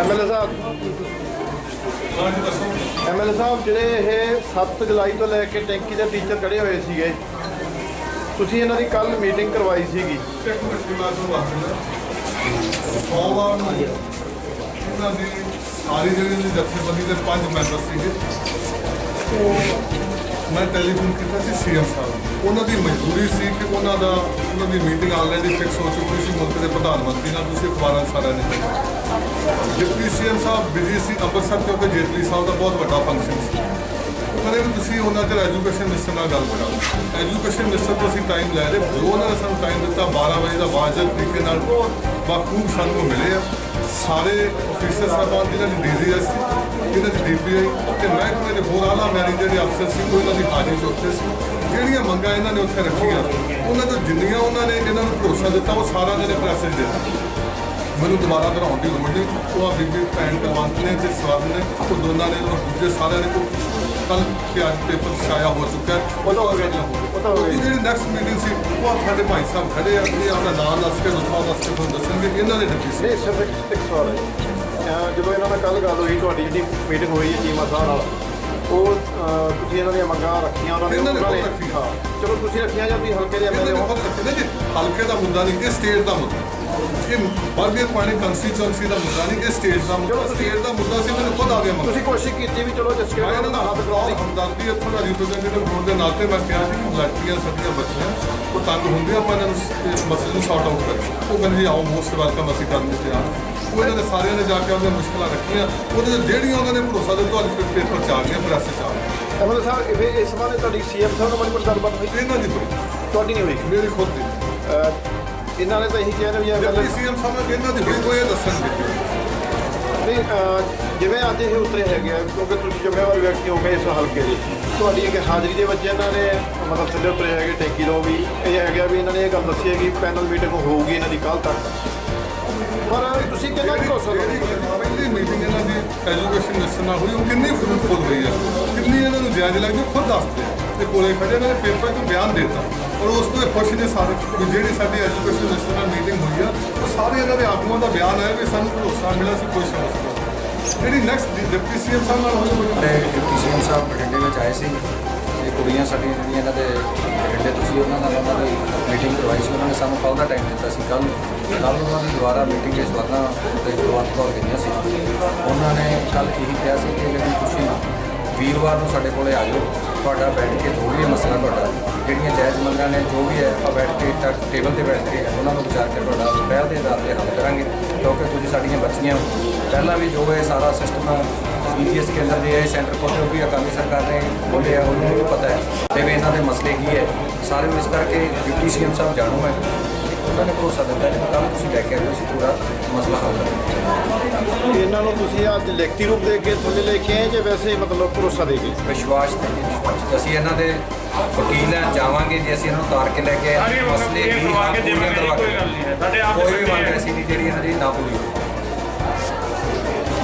MLA ਸਾਹਿਬ। MLA ਸਾਹਿਬ, ਜਿਹੜੇ ਇਹ 7 ਜੁਲਾਈ ਤੋਂ ਲੈ ਕੇ ਟੈਂਕੀ ਦੇ ਟੀਚਰ ਖੜੇ ਹੋਏ ਸੀਗੇ, ਤੁਸੀਂ ਇਹਨਾਂ ਦੀ ਕੱਲ ਮੀਟਿੰਗ ਕਰਵਾਈ ਸੀਗੀ। ਇੱਕ ਮਿੰਟ ਦੀ ਬਾਤ ਨੂੰ ਆਖਣਾ ਸੋਮਵਾਰ ਨੂੰ ਇਹਨਾਂ ਦੀ ਸਾਰੀ ਜਿਹੜੀ ਦੀ ਜਥੇਬੰਦੀ ਦੇ ਪੰਜ ਮੈਂਬਰ ਸੀਗੇ ਮੈਂ ਟੈਲੀਫੋਨ ਕੀਤਾ ਸੀ ਸੀਐਮ ਸਾਹਿਬ ਉਹਨਾਂ ਦੀ ਮਜਬੂਰੀ ਸੀ ਕਿ ਉਹਨਾਂ ਦਾ, ਉਹਨਾਂ ਦੀ ਮੀਟਿੰਗ ਆਲਰੇਡੀ ਫਿਕਸ ਹੋ ਚੁੱਕੀ ਸੀ, ਮੁਲਕ ਦੇ ਪ੍ਰਧਾਨ ਮੰਤਰੀ ਨਾਲ ਤੁਸੀਂ ਅਖਬਾਰਾਂ 'ਚ ਸਾਰਿਆਂ ਨੇ ਦੇਖਿਆ। ਡਿਪਟੀ ਸੀਐਮ ਸਾਹਿਬ ਬਿਜ਼ੀ ਸੀ ਅੰਮ੍ਰਿਤਸਰ ਕਿਉਂਕਿ ਜੇਤਲੀ ਸਾਹਿਬ ਦਾ ਬਹੁਤ ਵੱਡਾ ਫੰਕਸ਼ਨ ਸੀ। ਕਦੇ ਵੀ ਤੁਸੀਂ ਉਹਨਾਂ ਚਿਰ ਐਜੂਕੇਸ਼ਨ ਮਿਨਿਸਟਰ ਨਾਲ ਗੱਲ ਕਰਾਓ ਐਜੂਕੇਸ਼ਨ ਮਿਨਿਸਟਰ ਤੋਂ ਅਸੀਂ ਟਾਈਮ ਲੈ ਰਹੇ, ਜੋ ਉਹਨਾਂ ਨੇ ਸਾਨੂੰ ਟਾਈਮ ਦਿੱਤਾ 12 ਵਜੇ ਦਾ ਵਾਜਬ ਤਰੀਕੇ ਨਾਲ, ਬਾਖੂਬ ਸਾਨੂੰ ਮਿਲੇ ਆ। ਸਾਰੇ ਅਫੀਸਰ ਸਾਹਿਬਾਨ ਜਿਹਨਾਂ ਦੀ ਡੀਜ਼ੀਐਸ ਜਿਹਨਾਂ ਦੀ ਡੀਪੀਆਈ ਤੇ ਮਹਿਕਮੇ ਦੇ ਹੋਰ ਆਲਾ ਮੈਨੇਜਰ ਦੇ ਅਫਸਰ ਸੀ ਉਹ ਇਹਨਾਂ ਦੀ ਹਾਜ਼ਰੀ 'ਚ ਉੱਥੇ ਸੀ। ਜਿਹੜੀਆਂ ਮੰਗਾਂ ਇਹਨਾਂ ਨੇ ਉੱਥੇ ਰੱਖੀਆਂ ਉਹਨਾਂ ਤੋਂ ਜਿੰਨੀਆਂ ਉਹਨਾਂ ਨੇ ਇਹਨਾਂ ਨੂੰ ਭਰੋਸਾ ਦਿੱਤਾ ਉਹ ਸਾਰਾ ਇਹਨਾਂ ਨੇ ਪ੍ਰੈਸੇਜ ਦੇ ਦਿੱਤਾ। ਮੈਨੂੰ ਦੁਬਾਰਾ ਦੁਹਰਾਉਣ ਦੀ ਲੋੜ ਨਹੀਂ। ਉਹ ਆ ਬੀਬੀ ਭੈਣ ਕਲਵੰਤ ਨੇ ਤੇ ਸਵਰਨ ਨੇ ਉਹ ਦੋਨਾਂ ਨੇ ਉਹ ਦੂਜੇ ਸਾਰਿਆਂ ਨੇ ਕੱਲ ਕਿ ਅੱਜ ਪੇਪਰ ਛਾਇਆ ਹੋ ਚੁੱਕਾ ਹੈ। ਉਹ ਤਾਂ ਹੋ ਗਿਆ ਜੀ, ਉਹ ਤਾਂ ਹੋ ਗਿਆ। ਜਿਹੜੀ ਨੈਕਸਟ ਮੀਟਿੰਗ ਸੀ ਉਹ ਸਾਡੇ ਭਾਈ ਸਾਹਿਬ ਖੜੇ ਆ ਇਹ ਆਪਣਾ ਨਾਮ ਦੱਸ ਕੇ ਰੁਤਬਾ ਦੱਸ ਕੇ ਤੁਹਾਨੂੰ ਦੱਸਣਗੇ ਇਹਨਾਂ ਦੇ ਡਿਪਟੀ ਸੀ। ਨਹੀਂ ਸਿਰਫ ਇੱਕ ਸਵਾਲ ਹੈ। ਜਦੋਂ ਇਹਨਾਂ ਨਾਲ ਕੱਲ ਗੱਲ ਹੋਈ ਤੁਹਾਡੀ ਜਿਹੜੀ ਮੀਟਿੰਗ ਹੋਈ ਹੈ ਚੀਮਾ ਸਾਹਿਬ ਨਾਲ ਉਹ ਅਹ, ਤੁਸੀਂ ਇਹਨਾਂ ਦੀਆਂ ਮੰਗਾਂ ਰੱਖੀਆਂ ਉਹਨਾਂ ਨੇ ਇਹਨਾਂ ਰੱਖੀਆਂ। ਹਾਂ। ਚਲੋ ਤੁਸੀਂ ਰੱਖੀਆਂ ਜਾਂ ਤੁਸੀਂ ਹਲਕੇ ਦੇ ਇਹਨਾਂ ਐਮਐਲਏ ਨੇ ਹੋ ਖੁਦ ਰੱਖੇ ਨੇ ਜੀ ਹਲਕੇ ਦਾ ਮੁੱਦਾ ਨਹੀਂ ਇਹ ਸਟੇਟ ਦਾ ਮੁੱਦਾ। ਇਹ ਬਰਗਰ ਪਾਣੀ ਕੰਸਟੀਚੁਐਂਸੀ ਦਾ ਮੁੱਦਾ ਨਹੀਂ ਇਹ ਸਟੇਟ ਦਾ ਮੁੱਦਾ ਸਟੇਟ ਦਾ ਮੁੱਦਾ ਸੀ ਮੈਨੂੰ ਖੁਦ ਆ ਗਿਆ ਤੁਸੀਂ ਕੋਸ਼ਿਸ਼ ਕੀਤੀ ਵੀ ਚਲੋ ਇਹਨਾਂ ਦਾ ਦਾ ਹੱਥ ਦੀ ਹਮਦਰਦੀ ਇੱਥੋਂ ਦਾ ਰਿਪਰੈਜ਼ੈਂਟੇਟਿਵ ਹੋਣ ਦੇ ਨਾਤੇ ਮੈਂ ਕਿਹਾ ਸੀ ਕਿ ਲੜਕੀਆਂ ਸਾਡੀਆਂ ਬੱਚੀਆਂ ਉਹ ਤੰਗ ਹੁੰਦੀਆਂ ਆਪਾਂ ਇਹਨਾਂ ਨੂੰ ਇਸ ਮਸਲੇ ਨੂੰ ਸੌਟ ਆਊਟ ਕਰੀਏ। ਉਹ ਕਹਿੰਦੇ ਆਓ ਮੋਸਟ ਵੈਲਕਮ ਅਸੀਂ ਕਰਨ ਦੇ ਤਿਆਰ। ਉਹ ਇਹਨਾਂ ਨੇ ਸਾਰਿਆਂ ਨੇ ਜਾ ਕੇ ਆਪਣੀਆਂ ਮੁਸ਼ਕਲਾਂ ਰੱਖੀਆਂ। ਉਹਦੇ ਜਿਹੜੀਆਂ ਉਹਨਾਂ ਨੇ ਭਰੋਸਾ ਦਿੱਤਾ ਅੱਜ ਪੇਪਰ ਚ ਆ ਗਈਆਂ ਪ੍ਰੈਸ ਚ ਆ ਗਈਆਂ। ਐਮਐਲਏ ਸਾਹਿਬ ਇਹ ਇਸ ਬਾਰੇ ਤੁਹਾਡੀ ਸੀਐਮ ਸਾਹਿਬ ਨਾਲ ਬੜੀ ਬੜੀ ਗੱਲਬਾਤ ਹੋਈ? ਇਹਨਾਂ ਦੀ ਤੁਹਾਡੀ ਨਹੀਂ ਹੋਈ? ਮੇਰੀ ਖੁਦ ਦੀ। ਇਹਨਾਂ ਨੇ ਤਾਂ ਇਹੀ ਕਿਹਾ ਨੇ ਵੀ ਇਹ ਗੱਲ ਡਿਪਟੀ ਸੀਐਮ ਸਾਹਿਬ ਇਹਨਾਂ ਦੀ ਕੋਈ ਇਹ ਦੱਸਣਗੇ। ਨਹੀਂ ਅਹ, ਜਿਵੇਂ ਅੱਜ ਇਹ ਉਤਰੇ ਹੈਗੇ ਆ ਕਿਉਂਕਿ ਤੁਸੀਂ ਜ਼ਿੰਮੇਵਾਰ ਵਿਅਕਤੀ ਹੋ ਗਏ ਇਸ ਹਲਕੇ ਦੇ। ਤੁਹਾਡੀ ਇੱਕ ਹਾਜ਼ਰੀ ਦੇ ਵਿੱਚ ਇਹਨਾਂ ਨੇ ਮਤਲਬ ਥੱਲੇ ਉਤਰੇ ਹੈਗੇ ਟੈਂਕੀ ਤੋਂ ਵੀ। ਇਹ ਹੈਗਾ ਵੀ ਇਹਨਾਂ ਨੇ ਇਹ ਗੱਲ ਦੱਸੀ ਹੈ ਕਿ ਪੈਨਲ ਮੀਟਿੰਗ ਹੋਊਗੀ ਇਹਨਾਂ ਦੀ ਕੱਲ ਤੱਕ। ਪਰ ਤੁਸੀਂ ਕਿੰਨਾ ਕੁ ਭਰੋਸਾ ਕਰੋ ਪਹਿਲੀ ਮੀਟਿੰਗ ਇਹਨਾਂ ਦੀ ਐਜੂਕੇਸ਼ਨ ਮਿਨਿਸਟਰ ਨਾਲ ਹੋਈ ਉਹ ਕਿੰਨੀ ਫਰੂਟਫੁਲ ਹੋਈ ਹੈ ਕਿੰਨੀ ਇਹਨਾਂ ਨੂੰ ਜਾਇਜ਼ ਲੱਗਦੀ ਉਹ ਖੁਦ ਦੱਸਦੇ ਆ। ਦੇ ਕੋਲੇ ਖੜੇ ਇਹਨਾਂ ਨੇ ਪੇਪਰ ਤੋਂ ਬਿਆਨ ਦੇਤਾ। ਔਰ ਉਸ ਤੋਂ ਇਹ ਖੁਸ਼ ਨੇ ਸਾਰੇ ਜਿਹੜੀ ਸਾਡੀ ਐਜੂਕੇਸ਼ਨ ਮਿਨਿਸਟਰ ਨਾਲ ਮੀਟਿੰਗ ਹੋਈ ਆ, ਉਹ ਸਾਰੇ ਇਹਨਾਂ ਦੇ ਆਗੂਆਂ ਦਾ ਬਿਆਨ ਆਇਆ ਵੀ ਸਾਨੂੰ ਭਰੋਸਾ ਮਿਲਿਆ ਸੀ, ਕੋਈ ਸਮੱਸਿਆ ਜਿਹੜੀ ਨੈਕਸਟ ਡਿਪਟੀ ਸੀਐਮ ਸਾਹਿਬ ਨਾਲ ਹੋਈ ਹੋਈ ਤੇ ਡਿਪਟੀ ਸੀਐਮ ਸਾਹਿਬ ਬਠਿੰਡੇ ਵਿੱਚ ਆਏ ਸੀ। ਇਹ ਕੁੜੀਆਂ ਸਾਡੀਆਂ ਜਿਹੜੀਆਂ ਇਹਨਾਂ ਦੇ ਬਠਿੰਡੇ ਤੋਂ ਸੀ ਉਹਨਾਂ ਨਾਲ ਉਹਨਾਂ ਦੀ ਮੀਟਿੰਗ ਕਰਵਾਈ ਸੀ। ਉਹਨਾਂ ਨੇ ਸਾਨੂੰ ਕੱਲ੍ਹ ਦਾ ਟਾਈਮ ਦਿੱਤਾ ਸੀ ਕੱਲ ਕੱਲ ਉਹਨਾਂ ਦੀ ਦੁਬਾਰਾ ਮੀਟਿੰਗ ਇਸ ਵਰਨਾ ਤੇ ਗੁਰਵੰਤ ਕੌਰ ਗਈਆਂ ਸੀ। ਉਹਨਾਂ ਨੇ ਕੱਲ ਇਹੀ ਕਿਹਾ ਸੀ ਕਿ ਜਿਹੜੀ ਤੁਸੀਂ ਵੀਰਵਾਰ ਨੂੰ ਸਾਡੇ ਕੋਲੇ ਆ ਜਾਓ। ਤੁਹਾਡਾ ਬੈਠ ਕੇ ਜੋ ਵੀ ਮਸਲਾ ਤੁਹਾਡਾ, ਜਿਹੜੀਆਂ ਜਾਇਜ਼ ਮੰਗਾਂ ਨੇ, ਜੋ ਵੀ ਹੈ, ਆਪਾਂ ਬੈਠ ਕੇ ਤਾਂ ਟੇਬਲ ਤੇ ਬੈਠ ਕੇ ਉਹਨਾਂ ਨੂੰ ਵਿਚਾਰ ਕੇ ਤੁਹਾਡਾ ਪਹਿਲ ਦੇ ਆਧਾਰ ਤੇ ਹੱਲ ਕਰਾਂਗੇ, ਕਿਉਂਕਿ ਤੁਸੀਂ ਸਾਡੀਆਂ ਬੱਚੀਆਂ ਪਹਿਲਾਂ ਵੀ ਜੋ ਇਹ ਸਾਰਾ ਸਿਸਟਮ ਸੀਜੀਐਸ ਕੇਂਦਰ ਦੇ ਇਹ ਸੈਂਟਰ ਕੋਲ ਵੀ ਅਕਾਲੀ ਸਰਕਾਰ ਨੇ ਬੋਲੇ ਉਹਨੂੰ ਵੀ ਪਤਾ ਹੈ। ਤੇ ਵੀ ਇਹਨਾਂ ਦੇ ਮਸਲੇ ਕੀ ਹੈ, ਸਾਰੇ ਨੂੰ ਇਸ ਕਰਕੇ ਡਿਪਟੀ ਸੀਐਮ ਸਾਹਿਬ ਜਾਣੂ ਹੈ। ਉਹਨਾਂ ਨੇ ਭਰੋਸਾ ਦਿੱਤਾ ਕਿ ਕੱਲ੍ਹ ਤੁਸੀਂ ਲੈ ਕੇ ਆਇਓ ਅਸੀਂ ਪੂਰਾ ਮਸਲਾ ਹੱਲ ਕਰਾਂਗੇ ਇਹਨਾਂ ਨੂੰ ਤੁਸੀਂ ਅੱਜ ਲਿਖਤੀ ਰੂਪ ਦੇ ਕੇ ਥੱਲੇ ਲੈ ਕੇ ਆਏ ਜੇ ਵੈਸੇ ਮਤਲਬ ਭਰੋਸਾ ਦੇ ਗਏ ਵਿਸ਼ਵਾਸ ਤੇ ਵਿਸ਼ਵਾਸ। ਅਸੀਂ ਇਹਨਾਂ ਦੇ ਵਕੀਲ ਹਾਂ ਜਾਵਾਂਗੇ ਜੇ ਅਸੀਂ ਇਹਨਾਂ ਨੂੰ ਤਾਰ ਕੇ ਲੈ ਕੇ ਮਸਲੇ ਵੀ ਪੂਰੀਆਂ ਹਾਂ ਕਰਵਾ ਕੇ ਪੂਰੀਆਂ ਕਰਵਾ ਕੋਈ ਗੱਲ ਨਹੀਂ ਹੈ। ਸਾਡੇ ਆਪ ਕੋਈ ਵੀ ਮੰਗ। ਐਸੀ ਨਹੀਂ ਜਿਹੜੀ ਇਹਨਾਂ ਦੀ ਨਾ ਪੂਰੀ ਹੋਵੇ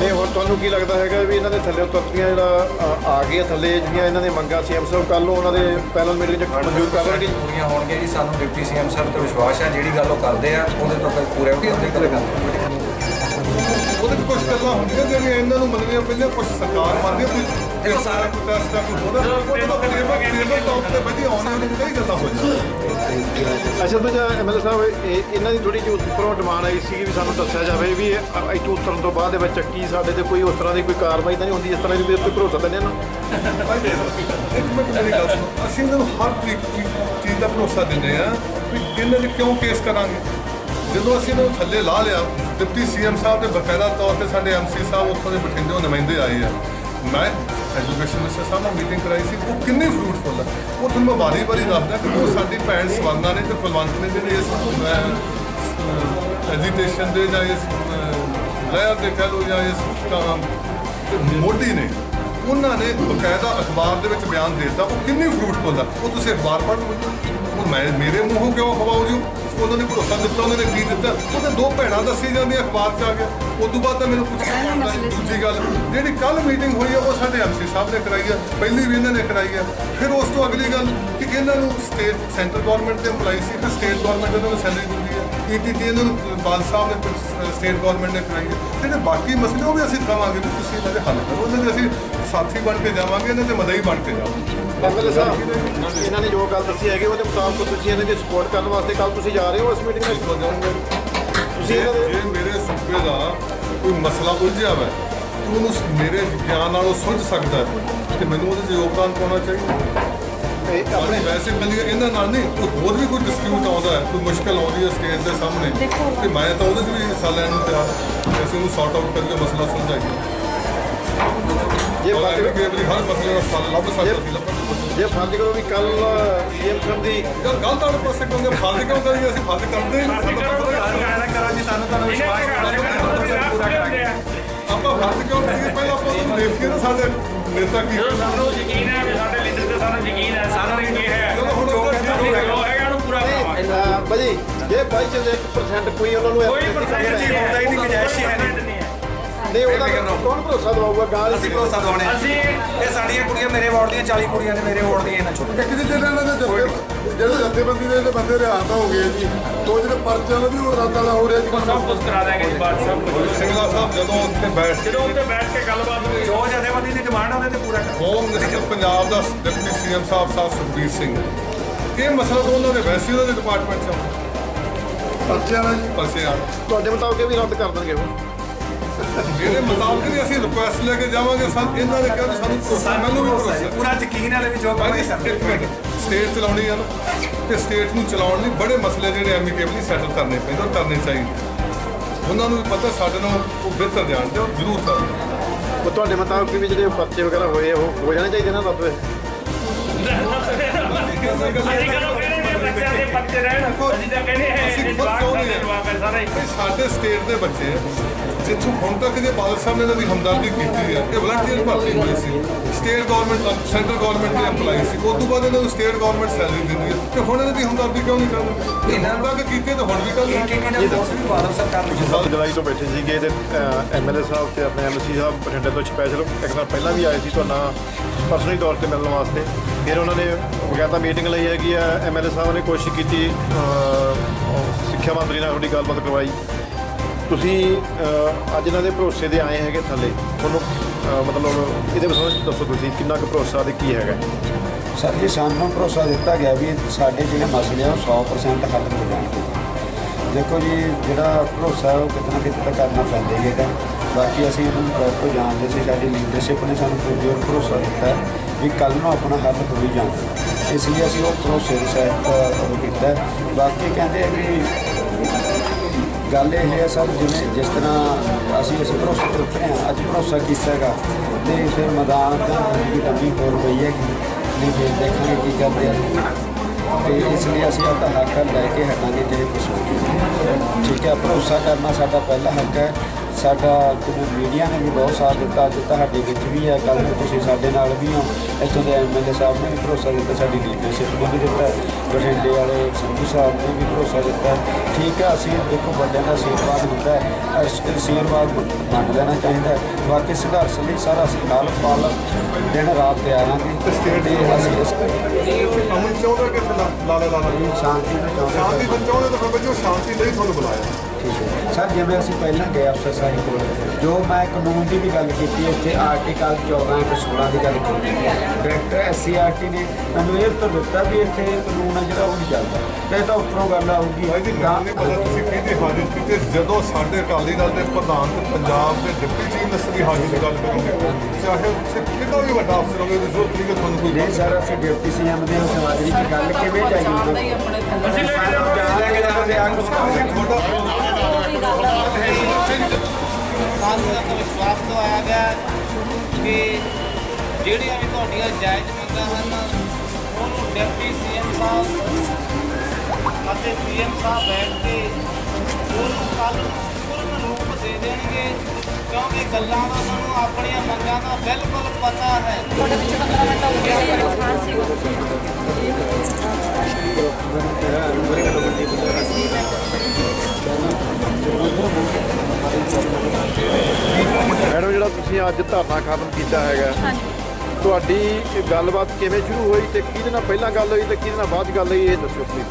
ਨਹੀਂ ਹੁਣ ਤੁਹਾਨੂੰ ਕੀ ਲੱਗਦਾ ਹੈਗਾ ਵੀ ਇਹਨਾਂ ਦੇ ਥੱਲੇ ਉਤਰਤੀਆਂ ਜਿਹੜਾ ਆ- ਆ ਗਈਆਂ ਥੱਲੇ ਜਿਹੜੀਆਂ ਇਹਨਾਂ ਦੇ ਮੰਗਾਂ ਸੀਐਮ ਸਾਹਿਬ ਕੱਲ ਨੂੰ ਉਹਨਾਂ ਦੇ ਪੈਨਲ ਮੀਟਿੰਗ 'ਚ ਮਨਜ਼ੂਰ ਕਰ ਲੈਣਗੇ ਪੂਰੀਆਂ ਹੋਣਗੀਆਂ ਜੀ, ਸਾਨੂੰ ਡਿਪਟੀ ਸੀਐਮ ਸਾਹਿਬ ਤੇ ਵਿਸ਼ਵਾਸ ਹੈ, ਜਿਹੜੀ ਗੱਲ ਉਹ ਕਰਦੇ ਆ, ਉਹਦੇ ਤੋਂ ਪੂਰੇ ਉਹਦੇ ਕਰੇਗਾ ਉਹਦੇ 'ਚ ਕੁਝ ਗੱਲਾਂ ਹੁੰਦੀਆਂ ਜਿਹੜੀਆਂ ਇਹਨਾਂ ਨੂੰ ਮੰਨਣੀਆਂ ਪੈਂਦੀਆਂ ਕੁਝ ਸਰਕਾਰ ਮੰਨਦੀ ਹੈ ਕੋਈ ਇਹ ਸਾਰਾ ਪ੍ਰੋਟੈਸਟ ਆ ਕੋਈ ਹੋਰ ਉਹ ਤਾਂ ਟੇਬਲ ਟੇਬਲ ਟਾਪ ਤੇ ਬੈਠੀ ਆਉਣੇ ਉਹਨੂੰ ਕਈ ਗੱਲਾਂ ਹੋ ਜਾਂਦੀਆਂ। ਅੱਛਾ ਤਾਂ ਐਮਐਲਏ ਸਾਹਿਬ ਇਹ ਇਹਨਾਂ ਦੀ ਥੋੜੀ ਜਿਹੀ ਉੱਪਰੋਂ ਡਿਮਾਂਡ ਆਈ ਸੀ ਵੀ ਸਾਨੂੰ ਦੱਸਿਆ ਜਾਵੇ ਵੀ ਇੱਥੋਂ ਉਤਰਨ ਤੋਂ ਬਾਅਦ ਦੇ ਵਿੱਚ ਕੀ ਸਾਡੇ ਤੇ ਕੋਈ ਉਸ ਤਰ੍ਹਾਂ ਦੀ ਕੋਈ ਕਾਰਵਾਈ ਤਾਂ ਨਹੀਂ ਹੁੰਦੀ ਇਸ ਤਰ੍ਹਾਂ ਦੀ ਵੀ ਉੱਤੇ ਭਰੋਸਾ ਦਿੰਦੇ ਨਾ? ਇੱਕ ਮਿੰਟ ਮੇਰੀ ਗੱਲ ਸੁਣੋ। ਅਸੀਂ ਇਹਨਾਂ ਨੂੰ ਹਰ ਤਰੀਕ ਦੀ ਚੀਜ਼ ਦਾ ਭਰੋਸਾ ਦਿੰਦੇ ਆ ਵੀ ਇਹਨਾਂ ਨੇ ਕਿਉਂ ਕੇਸ ਕਰਾਂਗੇ? ਜਦੋਂ ਅਸੀਂ ਇਹਨਾਂ ਨੂੰ ਥੱਲੇ ਲਾ ਲਿਆ ਡਿਪਟੀ ਸੀਐਮ ਸਾਹਿਬ ਦੇ ਬਕਾਇਦਾ ਤੌਰ ਤੇ ਸਾਡੇ ਐਮਸੀ ਸਾਹਿਬ ਉੱਥੋਂ ਦੇ ਬਠਿੰਡੇੋਂ ਨੁਮਾਇੰਦੇ ਆਏ ਆ। ਮੈਂ ਐਜੂਕੇਸ਼ਨ ਮਿਨਿਸਟਰ ਸਾਹਿਬ ਨਾਲ ਮੀਟਿੰਗ ਕਰਾਈ ਸੀ ਉਹ ਕਿੰਨੀ ਫਰੂਟਫੁਲ ਆ। ਉਹ ਤੁਹਾਨੂੰ ਮੈਂ ਵਾਰੀ ਵਾਰੀ ਦੱਸਦਾ ਕਿ ਉਹ ਸਾਡੀ ਭੈਣ ਸਵਰਨਾ ਨੇ ਤੇ ਕੁਲਵੰਤ ਨੇ ਜਿਹੜੇ ਇਸ ਐਜੀਟੇਸ਼ਨ ਦੇ ਜਾਂ ਇਸ ਲਹਿਰ ਦੇ ਕਹਿ ਲਓ ਜਾਂ ਇਸ ਅਹ, ਮੋਢੀ ਨੇ ਉਹਨਾਂ ਨੇ ਬਕਾਇਦਾ ਅਖਬਾਰ ਦੇ ਵਿੱਚ ਬਿਆਨ ਦੇ ਦਿੱਤਾ। ਉਹ ਕਿੰਨੀ ਫਰੂਟਫੁਲ ਆ। ਉਹ ਤੁਸੀਂ ਅਖਬਾਰ ਪੜ੍ਹ ਲਓ ਉਹ ਮੈਂ ਮੇਰੇ ਮੂੰਹੋਂ ਕਿਉਂ ਹਵਾਓ ਜੀ? ਉਹਨਾਂ ਨੇ ਭਰੋਸਾ ਦਿੱਤਾ ਉਹਨਾਂ ਨੇ ਕੀ ਦਿੱਤਾ? ਉਹਦੇ ਦੋ ਭੈਣਾਂ ਦੱਸੀ ਜਾਂਦੀਆਂ ਅਖਬਾਰ 'ਚ ਆ ਗਿਆ ਉਸ ਤੋਂ ਬਾਅਦ ਤਾਂ ਮੈਨੂੰ ਪੁੱਛਣਾ ਪੈਂਦਾ ਸੀ। ਦੂਜੀ ਗੱਲ ਜਿਹੜੀ ਕੱਲ ਮੀਟਿੰਗ ਹੋਈ ਆ ਉਹ ਸਾਡੇ ਐਮਸੀ ਸਾਹਿਬ ਨੇ ਕਰਾਈ ਆ। ਪਹਿਲੀ ਵੀ ਇਹਨਾਂ ਨੇ ਕਰਾਈ ਆ। ਫਿਰ ਉਸ ਤੋਂ ਅਗਲੀ ਗੱਲ ਕਿ ਇਹਨਾਂ ਨੂੰ ਸਟੇਟ ਸੈਂਟਰ ਗਵਰਨਮੈਂਟ ਦੇ EMPLOYEE ਸੀ ਫਿਰ ਸਟੇਟ ਗਵਰਨਮੈਂਟ ਇਹਨਾਂ ਨੂੰ ਸੈਲਰੀ ਆ ਈਟੀਟੀ ਇਹਨਾਂ ਨੂੰ ਬਾਲ ਸਾਹਿਬ ਨੇ ਸਟੇਟ ਗਵਰਨਮੈਂਟ ਨੇ ਕਰਾਈ ਜਿਹੜੇ ਬਾਕੀ ਮਸਲੇ ਉਹ ਵੀ ਅਸੀਂ ਕਰਾਵਾਂਗੇ ਵੀ ਤੁਸੀਂ ਇਹਨਾਂ ਦੇ ਹੱਲ ਕਰੋ। ਉਹਨਾਂ ਦੇ ਅਸੀਂ ਸਾਥੀ ਬਣ ਕੇ ਜਾਵਾਂਗੇ ਇਹਨਾਂ ਦੇ ਮਦਈ ਬਣ ਕੇ ਜਾਵਾਂਗੇ। ਐਮਐਲਏ ਸਾਹਿਬ ਇਹਨਾਂ ਨੇ ਜੋ ਗੱਲ ਦੱਸੀ ਹੈਗੀ ਉਹਦੇ ਮੁਤਾਬਕ ਤੁਸੀਂ ਇਹਨਾਂ ਦੀ ਸਪੋਰਟ ਕਰਨ ਵਾਸਤੇ ਕੱਲ ਤੁਸੀਂ ਜਾ ਰਹੇ ਹੋ ਇਸ ਮੀਟਿੰਗ ਵਿੱਚ? ਤੁਸੀਂ ਇਹਨਾਂ ਦੇ ਮੇਰੇ ਸੂਬੇ ਦਾ ਕੋਈ ਮਸਲਾ ਉਲਝਿਆ ਵਾ ਤੇ ਉਹਨੂੰ ਮੇਰੇ ਗਿਆਨ ਨਾਲ ਉਹ ਸੁਲਝ ਸਕਦਾ ਹੈ ਤੇ ਮੈਨੂੰ ਉਹਦੇ 'ਚ ਯੋਗਦਾਨ ਪਾਉਣਾ ਚਾਹੀਦਾ। ਇਹ ਆਪਣੇ ਵੈਸੇ ਕੱਲੀ ਇਹਨਾਂ ਨਾਲ ਨਹੀਂ ਕੋਈ ਹੋਰ ਵੀ ਕੋਈ ਡਿਸਪਿਊਟ ਆਉਂਦਾ ਹੈ ਕੋਈ ਮੁਸ਼ਕਲ ਆਉਂਦੀ ਹੈ ਸਟੇਜ ਦੇ ਸਾਹਮਣੇ ਤੇ ਮੈਂ ਤਾਂ ਉਹਦੇ 'ਚ ਵੀ ਹਿੱਸਾ ਲੈਣ ਨੂੰ ਤਿਆਰ ਹਾਂ। ਅਸੀਂ ਉਹਨੂੰ ਸੌਟ ਆਊਟ ਕਰਕੇ ਮਸਲਾ ਸੁਲਝਾਈਏ ਜੇ ਔਰ ਫਰਜ਼ ਐਵੇਂ ਕਿ ਆਪਣੀ ਹਰ ਮਸਲੇ ਦਾ ਹੱਲ ਲੱਭ ਸਕਦਾ ਸੀ ਲੱਭਣ ਜੇ ਫਰਜ਼ ਕਰੋ ਵੀ ਕੱਲ ਸੀਐਮ ਸਾਹਿਬ ਦੀ ਯਾਰ ਗੱਲ ਤਾਂ ਪਾਸੇ ਕਿਉਂਕਿ ਫਰਜ਼ ਕਿਉਂ ਕਰੀਏ ਅਸੀਂ ਫਰਜ਼ ਕਰਦੇ ਹੀ। ਨਹੀਂ ਸਾਡਾ ਮਸਲਾ ਕਰੋ ਜੀ ਸਾਨੂੰ ਤੁਹਾਨੂੰ ਪੂਰਾ ਕਰਾਂਗੇ ਆਪਾਂ ਫਰਜ਼ ਕਿਉਂ ਕਰੀਏ? ਪਹਿਲਾਂ ਆਪਾਂ ਉਹਨੂੰ ਦੇਖ ਕੇ ਨਾ ਸਾਡੇ ਨੇਤਾ ਕੀ ਸਾਨੂੰ ਯਕੀਨ ਹੈ ਭਾਜੀ ਜੇ ਬਾਈ ਚਾਂਸ 1% ਕੋਈ ਉਹਨਾਂ ਨੂੰ ਕੋਈ ਪਰਸੈਂਟ ਜੀ ਹੁੰਦਾ ਹੀ ਨਹੀਂ, ਗੁੰਜਾਇਸ਼ ਹੀ ਹੈ ਨਹੀਂ। ਨਹੀਂ ਹੈ ਨਹੀਂ ਉਹਦਾ। ਕੌਣ ਭਰੋਸਾ ਦਵਾਊਗਾ? ਗਾਲ ਅਸੀਂ ਭਰੋਸਾ ਦਵਾਉਣੇ। ਆ। ਅਸੀਂ ਇਹ ਸਾਡੀਆਂ ਕੁੜੀਆਂ ਮੇਰੇ ਵਾਰਡ ਦੀਆਂ 40 ਕੁੜੀਆਂ ਨੇ ਮੇਰੇ ਵਾਰਡ ਦੀਆਂ ਇਹਨਾਂ ਚੋਂ। ਇੱਕ ਜੀ ਜਿਹੜਾ ਇਹਨਾਂ ਦੇ ਜੱਥੇ ਜਿਹੜੇ ਜਥੇਬੰਦੀ ਦੇ ਜਿਹੜੇ ਬੰਦੇ ਰਿਹਾਤ ਹੋ ਗਏ ਜੀ ਉਹ ਜਿਹੜੇ ਪਰਚਿਆਂ ਦਾ ਵੀ ਉਹ ਰੱਦ ਵਾਲਾ ਹੋ ਰਿਹਾ ਜੀ। ਸਭ ਕੁਝ ਕਰਾ ਦਾਂਗੇ ਜੀ ਬਾਤ ਸਭ ਕੁਝ ਸਿੰਘਲਾ ਸਾਹਿਬ ਜਦੋਂ ਉੱਥੇ ਬੈਠ ਕੇ ਜਦੋਂ ਉੱਤੇ ਬੈਠ ਕੇ ਗੱਲਬਾਤ ਹੋਈ। ਜੋ ਜਥੇਬੰਦੀ ਦੀ ਡਿਮਾਂਡ ਉਹਦੇ ਤੇ ਪੂਰਾ ਕਰੋ ਹੋਮ ਮਿਨਿਸਟਰ ਪੰਜਾਬ ਦਾ ਡਿਪਟੀ ਸੀਐਮ ਸਾਹਿਬ ਸਾਹਿਬ ਸੁਖਬੀਰ ਸਿੰਘ। ਇਹ ਮਸਲਾ ਤਾਂ ਉਹਨਾਂ ਦੇ? ਵੈਸੇ ਉਹਨਾਂ ਦੇ ਡਿਪਾਰਟਮੈਂਟ 'ਚ ਆ। ਪਰਚਿਆਂ ਦਾ ਜੀ। ਪਰਸੇ ਆ। ਤੁਹਾਡੇ ਮੁਤਾਬਕ ਇਹ ਵੀ ਰੱਦ ਕਰ ਦੇਣਗੇ ਉਹ। ਇਹਦੇ ਮੁਤਾਬਕ ਹੀ ਅਸੀਂ ਰਿਕੁਐਸਟ ਲੈ ਕੇ ਜਾਵਾਂਗੇ ਸਾਨੂੰ ਇਹਨਾਂ ਨੇ ਕਿਹਾ ਵੀ ਸਾਨੂੰ ਭਰੋਸਾ ਮੈਨੂੰ ਵੀ ਭਰੋਸਾ ਹੈ। ਪੂਰਾ ਯਕੀਨ ਵਾਲੇ ਵੀ ਜੋ ਭਾਈ ਕਰਨਾ ਜੀ, ਇੱਕ ਮਿੰਟ। ਸਟੇਟ ਚਲਾਉਣੀ ਆ ਨਾ। ਤੇ ਸਟੇਟ ਨੂੰ ਚਲਾਉਣ ਲਈ ਬੜੇ ਮਸਲੇ ਜਿਹੜੇ ਐਮੀਕੇਬਲੀ ਸੈਟਲ ਕਰਨੇ ਪੈਂਦੇ ਉਹ ਕਰਨੇ ਚਾਹੀਦੇ। ਉਹਨਾਂ ਨੂੰ ਵੀ ਪਤਾ ਸਾਡੇ ਨਾਲ ਉਹ ਬਿਹਤਰ ਜਾਣਦੇ ਉਹ ਜ਼ਰੂਰ ਉਹ ਤੁਹਾਡੇ ਮੁਤਾਬਕ ਵੀ ਜਿਹੜੇ ਪਰਚੇ ਵਗੈਰਾ ਹੋਏ ਆ, ਉਹ ਹੋ ਜਾਣੇ ਚਾਹੀਦੇ ਨਾ ਰੱਦ। ਅਸੀਂ ਕਦੋਂ ਕਹਿੰਦੇ ਨੇ ਬੱਚਿਆਂ ਦੇ ਬੱਚੇ ਰਹਿਣ। ਅਸੀਂ ਤਾਂ ਕਹਿੰਦੇ ਹੈ ਅਸੀਂ ਖੁਦ ਜਵਾਕ ਚਾਹੁੰਦੇ ਸਾਡੇ ਹਾਂ। ਹੈ ਸਟੇਟ ਦੇ ਬੱਚੇ ਜਿੱਥੋਂ ਹੁਣ ਤੱਕ ਜੇ ਬਾਦਲ ਸਾਹਿਬ ਨੇ ਇਹਨਾਂ ਦੀ ਹਮਦਰਦੀ ਕੀਤੀ ਹੈ ਇਹ ਵਲੰਟੀਅਰ ਭਰਤੀ ਹੋਈ ਸੀ। ਸਟੇਟ ਗਵਰਨਮੈਂਟ ਸੈਂਟਰ ਗਵਰਨਮੈਂਟ ਦੇ EMPLOYE ਸੀ। ਉਸ ਤੋਂ ਬਾਅਦ ਇਹਨਾਂ ਨੂੰ ਸਟੇਟ ਗਵਰਨਮੈਂਟ ਸੈਲਰੀ ਦਿੰਦੀ ਹੈ ਤੇ ਹੁਣ ਇਹਨਾਂ ਦੀ ਹਮਦਰਦੀ ਕਿਉਂ ਨਹੀਂ ਕਰਦੇ? ਇਹਨਾਂ ਤੱਕ ਕੀਤੇ ਤਾਂ ਹੁਣ ਵੀ ਕਰ ਦਾ ਤੋਂ ਬੈਠੇ ਸੀਗੇ ਤੇ ਐਮਐਲਏ ਸਾਹਿਬ ਤੇ ਆਪਣੇ ਐਮਸੀ ਸਾਹਿਬ ਬਠਿੰਡੇ ਤੋਂ ਸਪੈਸ਼ਲ ਇੱਕ ਵਾਰ ਪਹਿਲਾਂ ਵੀ ਆਏ ਸੀ ਤੁਹਾਡਾ ਪਰਸਨਲੀ ਤੌਰ ਤੇ ਮਿਲਣ ਵਾਸਤੇ। ਫਿਰ ਉਹਨਾਂ ਨੇ ਬਕਾਇਦਾ ਮੀਟਿੰਗ ਲਈ ਹੈਗੀ ਆ ਐਮਐਲਏ ਸਾਹਿਬ ਨੇ ਕੋਸ਼ਿਸ਼ ਕੀਤੀ ਸਿੱਖਿਆ ਮੰਤਰੀ ਨਾਲ ਤੁਹਾਡੀ ਗੱਲਬਾਤ ਕਰਵਾਈ। ਤੁਸੀਂ ਅੱਜ ਇਹਨਾਂ ਦੇ ਭਰੋਸੇ ਦੇ ਆਏ ਹੈਗੇ ਥੱਲੇ। ਤੁਹਾਨੂੰ ਮਤਲਬ ਇਹਦੇ ਬਾਰੇ ਦੱਸੋ ਤੁਸੀਂ, ਕਿੰਨਾ ਕੁ ਭਰੋਸਾ ਤੇ ਕੀ ਹੈਗਾ? ਸਰ ਜੀ ਸਾਨੂੰ ਭਰੋਸਾ ਦਿੱਤਾ ਗਿਆ ਵੀ ਸਾਡੇ ਜਿਹੜੇ ਮਸਲੇ ਆ ਉਹ 100% ਹੱਲ ਹੋ ਜਾਣਗੇ। ਦੇਖੋ ਜੀ, ਜਿਹੜਾ ਭਰੋਸਾ ਹੈ ਉਹ ਕਿਤਨਾ ਕਿਤੇ ਤਾਂ ਕਰਨਾ ਪੈਂਦਾ ਹੈਗਾ। ਬਾਕੀ ਅਸੀਂ ਇਹਨੂੰ ਪ੍ਰੋਪਰ ਜਾਣਦੇ ਸੀ, ਸਾਡੀ ਲੀਡਰਸ਼ਿਪ ਨੇ ਸਾਨੂੰ ਪੁਰਜੋਰ ਭਰੋਸਾ ਦਿੱਤਾ ਵੀ ਕੱਲ ਨੂੰ ਆਪਣਾ ਹੱਲ ਹੋ ਹੀ ਜਾਣਾ ਇਸ ਲਈ ਅਸੀਂ ਉਹ ਭਰੋਸੇ ਦੇ ਸਹਿਤ ਕੀਤਾ ਬਾਕੀ ਕਹਿੰਦੇ ਵੀ ਗੱਲ ਇਹ ਹੈ ਸਭ ਜਿਵੇਂ ਜਿਸ ਤਰ੍ਹਾਂ ਅਸੀਂ ਇਸ ਭਰੋਸੇ ਤੇ ਉੱਤਰੇ ਹਾਂ, ਅੱਜ ਭਰੋਸਾ ਕੀਤਾ ਹੈਗਾ ਤੇ ਫਿਰ ਮੈਦਾਨ ਤਾਂ ਜ਼ਿੰਦਗੀ ਲੰਬੀ ਹੋਰ ਪਈ ਹੈਗੀ। ਨਹੀਂ, ਫਿਰ ਦੇਖਾਂਗੇ ਕੀ ਕਰਦੇ ਆ। ਤੇ ਇਸ ਲਈ ਅਸੀਂ ਆਪਦਾ ਹੱਕ ਲੈ ਕੇ ਹਟਾਂਗੇ, ਜੇ ਕੁਝ ਠੀਕ ਹੈ, ਭਰੋਸਾ ਕਰਨਾ ਸਾਡਾ ਪਹਿਲਾ ਹੱਕ ਹੈ। ਸਾਡਾ ਜਿਵੇਂ ਮੀਡੀਆ ਨੇ ਵੀ ਬਹੁਤ ਸਾਥ ਦਿੱਤਾ ਅੱਜ ਤੁਹਾਡੇ ਵਿੱਚ ਵੀ ਹੈ ਕੱਲ੍ਹ ਨੂੰ ਤੁਸੀਂ ਸਾਡੇ ਨਾਲ ਵੀ ਹੋ। ਇੱਥੋਂ ਦੇ ਐਮਐਲਏ ਸਾਹਿਬ ਨੇ ਵੀ ਭਰੋਸਾ ਦਿੱਤਾ ਸਾਡੀ ਲੀਡਰਸ਼ਿਪ ਨੇ ਵੀ ਦਿੱਤਾ ਬਠਿੰਡੇ ਵਾਲੇ ਸੰਧੂ ਸਾਹਿਬ ਨੇ ਵੀ ਭਰੋਸਾ ਦਿੱਤਾ। ਠੀਕ ਹੈ ਅਸੀਂ ਦੇਖੋ ਵੱਡਿਆਂ ਦਾ ਆਸ਼ੀਰਵਾਦ ਹੁੰਦਾ ਹੈ ਅਸ- ਆਸ਼ੀਰਵਾਦ ਮੰਨ ਲੈਣਾ ਚਾਹੀਦਾ ਬਾਕੀ ਸੰਘਰਸ਼ ਲਈ ਸਾਰਾ ਅਸੀਂ ਨਾਲ ਪਾਲ ਦਿਨ ਰਾਤ ਤਿਆਰ ਹਾਂ ਤੇ ਅਸੀਂ ਇਸ ਅਮਨ ਚਾਹੁੰਦਾ ਕਿ ਇੱਥੇ ਲਾ ਲਾ ਲਾ ਲਾ ਇਹ ਸ਼ਾਂਤੀ ਨੂੰ ਚਾਹੁੰਦੇ। ਸ਼ਾਂਤੀ ਤੋਂ ਚਾਹੁੰਦੇ ਤਾਂ ਫਿਰ ਬੱਚੋ ਸ਼ਾਂਤੀ ਲਈ ਤੁਹਾਨੂੰ ਬੁਲਾਇਆ। ਸਰ ਜਿਵੇਂ ਅਸੀਂ ਪਹਿਲਾਂ ਗਏ ਅਫਸਰ ਸਾਹਿਬ ਕੋਲ ਜੋ ਮੈਂ ਕਾਨੂੰਨ ਦੀ ਵੀ ਗੱਲ ਕੀਤੀ ਹੈ, ਇੱਥੇ ਆਰਟੀਕਲ 14 ਤੇ 16 ਦੀ ਗੱਲ ਕੀਤੀ। ਡਾਇਰੈਕਟਰ ਐਸਸੀਆਰਟੀ ਨੇ ਮੈਨੂੰ ਇਹ ਉੱਤਰ ਦਿੱਤਾ ਵੀ ਇੱਥੇ ਕਾਨੂੰਨ ਹੈ ਜਿਹੜਾ ਉਹ ਨਹੀਂ ਚੱਲਦਾ। ਤੇ ਤਾਂ ਉੱਪਰੋਂ ਗੱਲ ਆਊਗੀ। ਭਾਈ ਜੀ ਮੈਨੂੰ ਨਹੀਂ ਪਤਾ ਤੁਸੀਂ ਕਿਹਦੀ ਹਾਜ਼ਰ ਕੀਤੀ ਜਦੋਂ ਸਾਡੇ ਅਕਾਲੀ ਦਲ ਦੇ ਪ੍ਰਧਾਨ ਤੇ ਪੰਜਾਬ ਦੇ ਡਿਪਟੀ ਚੀਫ ਮਿਨਿਸਟਰ ਦੀ ਹਾਜ਼ਰੀ ਦੀ ਗੱਲ ਕਰੋਗੇ ਚਾਹੇ ਉੱਥੇ ਕਿੰਨਾ ਵੀ ਵੱਡਾ ਅਫਸਰ ਹੋਵੇ ਉਹਦੀ ਜ਼ਰੂਰਤ ਨਹੀਂ ਕਿ ਤੁਹਾਨੂੰ ਕੋਈ ਨਹੀਂ ਸਰ ਅਸੀਂ ਡਿਪਟੀ ਸੀਐਮ ਦੇ ਹਾਜ਼ਰੀ 'ਚ ਗੱਲ ਕਿਵੇਂ ਜਾਈਏ? ਅਸੀਂ ਲੈ ਕੇ ਸਾਨੂੰ ਜਾਣ ਕੇ ਜਾਂਦੇ ਆ ਕੁਝ ਸਾਨੂੰ ਇੱਕ ਵਿਸ਼ਵਾਸ ਦਵਾਇਆ ਗਿਆ। ਹੈ ਕਿ ਜਿਹੜੀਆਂ ਵੀ ਤੁਹਾਡੀਆਂ ਜਾਇਜ਼ ਮੰਗਾਂ ਹਨ ਉਹਨੂੰ ਡਿਪਟੀ ਸੀਐਮ ਸਾਹਿਬ ਅਤੇ ਸੀਐਮ ਸਾਹਿਬ ਬੈਠ ਕੇ ਉਹਨੂੰ ਕੱਲ ਪੂਰਨ ਰੂਪ ਦੇ ਦੇਣਗੇ ਕਿਉਂਕਿ ਗੱਲਾਂ ਦਾ ਉਹਨਾਂ ਨੂੰ ਆਪਣੀਆਂ ਮੰਗਾਂ ਦਾ ਬਿਲਕੁਲ ਪਤਾ ਹੈ। ਮੈਡਮ ਜਿਹੜਾ ਤੁਸੀਂ ਅੱਜ ਧਰਨਾ ਖਤਮ ਕੀਤਾ ਹੈਗਾ ਤੁਹਾਡੀ ਇਹ ਗੱਲਬਾਤ ਕਿਵੇਂ ਸ਼ੁਰੂ ਹੋਈ ਤੇ ਕਿਹਦੇ ਨਾਲ ਪਹਿਲਾਂ ਗੱਲ ਹੋਈ ਤੇ ਕਿਹਦੇ ਨਾਲ ਬਾਅਦ ਗੱਲ ਹੋਈ ਇਹ ਦੱਸੋ ਪਲੀਜ਼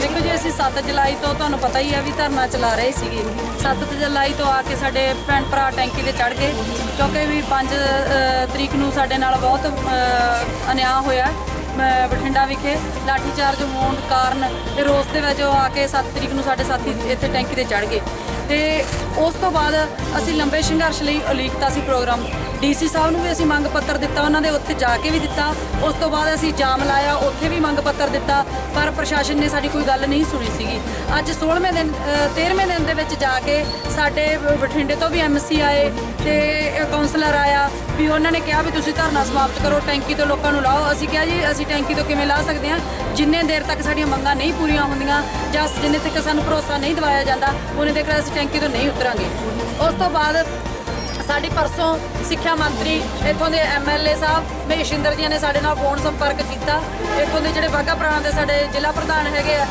ਦੇਖੋ ਜੀ ਅਸੀਂ 7 ਜੁਲਾਈ ਤੋਂ ਤੁਹਾਨੂੰ ਪਤਾ ਹੀ ਆ ਵੀ ਧਰਨਾ ਚਲਾ ਰਹੇ ਸੀਗੇ। 7 ਜੁਲਾਈ ਤੋਂ ਆ ਕੇ ਸਾਡੇ ਭੈਣ ਭਰਾ ਟੈਂਕੀ ਤੇ ਚੜ ਗਏ ਕਿਉਂਕਿ ਵੀ 5 ਤਰੀਕ ਨੂੰ ਸਾਡੇ ਨਾਲ ਬਹੁਤ ਅਨਿਆਂ ਹੋਇਆ। ਬਠਿੰਡਾ ਵਿਖੇ ਲਾਠੀਚਾਰਜ ਹੋਣ ਕਾਰਨ ਤੇ ਰੋਸ ਦੇ ਵਿੱਚ ਆ ਕੇ 7 ਤਰੀਕ ਨੂੰ ਸਾਡੇ ਸਾਥੀ ਇੱਥੇ ਟੈਂਕੀ ਤੇ ਚੜ ਗਏ। ਤੇ ਉਸ ਤੋਂ ਬਾਅਦ ਅਸੀਂ ਲੰਬੇ ਸੰਘਰਸ਼ ਲਈ ਉਲੀਕਤਾ ਸੀ ਪ੍ਰੋਗਰਾਮ। ਡੀਸੀ ਸਾਹਿਬ ਨੂੰ ਵੀ ਅਸੀਂ ਮੰਗ ਪੱਤਰ ਦਿੱਤਾ ਉਹਨਾਂ ਦੇ ਉੱਥੇ ਜਾ ਕੇ ਵੀ ਦਿੱਤਾ। ਉਸ ਤੋਂ ਬਾਅਦ ਅਸੀਂ ਜਾਮ ਲਾਇਆ ਉੱਥੇ ਵੀ ਮੰਗ ਪੱਤਰ ਦਿੱਤਾ ਪਰ ਪ੍ਰਸ਼ਾਸਨ ਨੇ ਸਾਡੀ ਕੋਈ ਗੱਲ ਨਹੀਂ ਸੁਣੀ ਸੀਗੀ। ਅੱਜ 16ਵੇਂ ਦਿਨ ਅ, 13ਵੇਂ ਦਿਨ ਦੇ ਵਿੱਚ ਜਾ ਕੇ ਸਾਡੇ ਬਠਿੰਡੇ ਤੋਂ ਵੀ ਐਮਸੀ ਆਏ ਤੇ ਕਾਉਂਸਲਰ ਆਇਆ ਵੀ ਉਹਨਾਂ ਨੇ ਕਿਹਾ ਵੀ ਤੁਸੀਂ ਧਰਨਾ ਸਮਾਪਤ ਕਰੋ ਟੈਂਕੀ ਤੋਂ ਲੋਕਾਂ ਨੂੰ ਲਾਓ। ਅਸੀਂ ਕਿਹਾ ਜੀ ਅਸੀਂ ਟੈਂਕੀ ਤੋਂ ਕਿਵੇਂ ਲਾ ਸਕਦੇ ਹਾਂ? ਜਿੰਨੇ ਦੇਰ ਤੱਕ ਸਾਡੀਆਂ ਮੰਗਾਂ ਨਹੀਂ ਪੂਰੀਆਂ ਹੁੰਦੀਆਂ ਜਾਂ ਜਿੰਨੇ ਤੱਕ ਸਾਨੂੰ ਭਰੋਸਾ ਨਹੀਂ ਦਿਵਾਇਆ ਜਾਂਦਾ ਉਹਨੇ ਤੱਕ ਅਸੀਂ ਟੈਂਕੀ ਤੋਂ ਨਹੀਂ ਉਤਰਾਂਗੇ। ਉਸ ਤੋਂ ਬਾਅਦ ਸਾਡੀ ਪਰਸੋਂ ਸਿੱਖਿਆ ਮੰਤਰੀ, ਇੱਥੋਂ ਦੇ ਐਮਐਲਏ ਸਾਹਿਬ ਮਹੇਸ਼ਿੰਦਰ ਜੀ ਨੇ ਸਾਡੇ ਨਾਲ ਫੋਨ ਸੰਪਰਕ ਕੀਤਾ। ਇੱਥੋਂ ਦੇ ਜਿਹੜੇ ਬਾਗਾ ਪ੍ਰਾਣਾ ਦੇ ਸਾਡੇ ਜ਼ਿਲ੍ਹਾ ਪ੍ਰਧਾਨ ਹੈਗੇ ਆ